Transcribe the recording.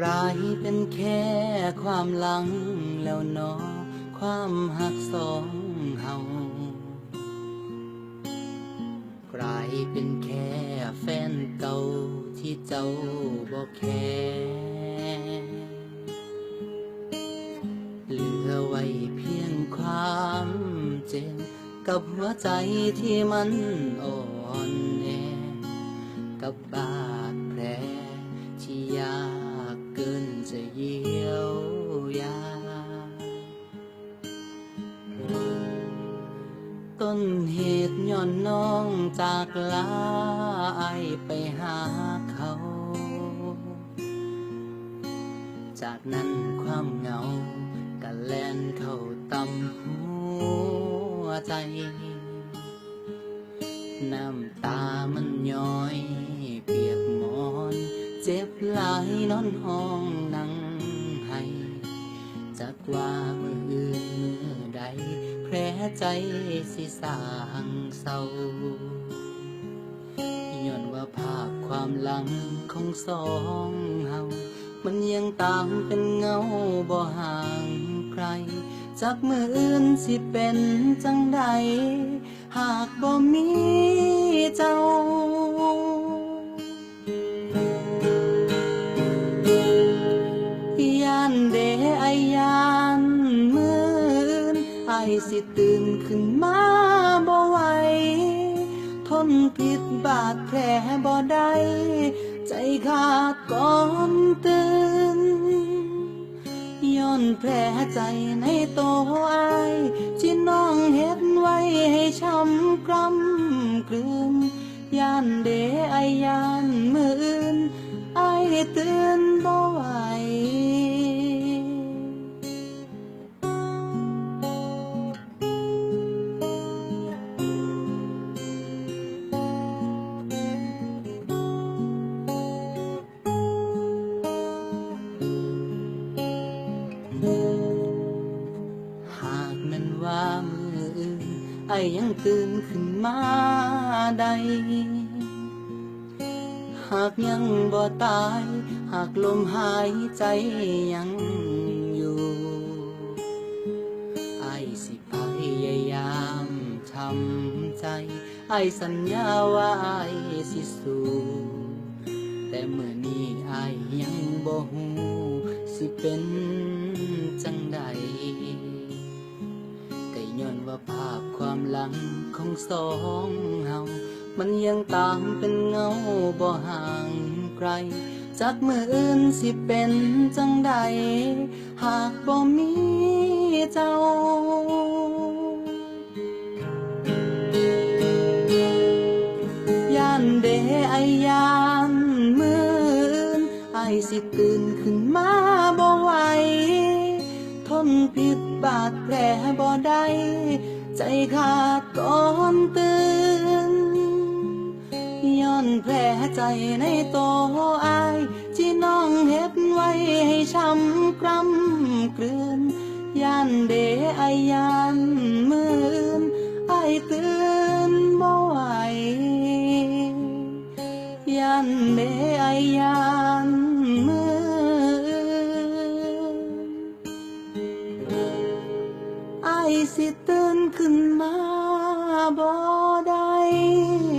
กลายเป็นแค่ความหลังแล้วนอความหักสองเฮากลายเป็นแค่แฟนเก่าที่เจ้าบอกแค่เหลือไว้เพียงความเจ็บกับหัวใจที่มันอ่อนแอกับบา ต้นเหตุย้อนน้องจากลาไอไปหาเขา จากนั้นความเหงาก็แล่นเข้าตำหัวใจ น้ำตามันย้อย เปียกหมอน เจ็บหลายนอนห้องนั่งให้จากว่ามือ แผลใจสิสางเศร้าย้อนว่าภาพความหลังของสองเฮา มันยังตามเป็นเงาบ่ห่างใครจากมืออื่นสิเป็นจังใด หากบ่มีเจ้า สิตื่นขึ้นมาบ่ไหวทนผิดบาดแผลบ่ได้ใจขาดก่อนตื่นย้อนแผลใจในโตไอายที่น้องเฮ็ดไว้ให้ช้ำกรำกลืนย่านเดไอยานมืออื่นไอตื่นบ่ไหว ไอยังตื่นขึ้นมาได้หากยังบ่ตาย หากลมหายใจยังอยู่ไอสิพยายามทำใจ ไอสัญญาว่าไอสิสู้แต่เมื่อนี้ไอยังบ่ฮู้สิเป็น ภาพความหลังของสองเฮา มันยังตามเป็นเงาบ่ห่างไกล จากมืออื่นสิเป็นจังใด หากบ่มีเจ้าย่านเดไอยานมืออื่นไอสิตื่นขึ้นมา ผิดบาดแผลบ่ได้ ใจขาดก่อนตื่นย้อนแผลใจในโตอาย ที่น้องเฮ็ดไว้ให้ช้ำกรำกลืนย่านเดอายานมื ไอายสิตื่นขึ้นมาบ่ได้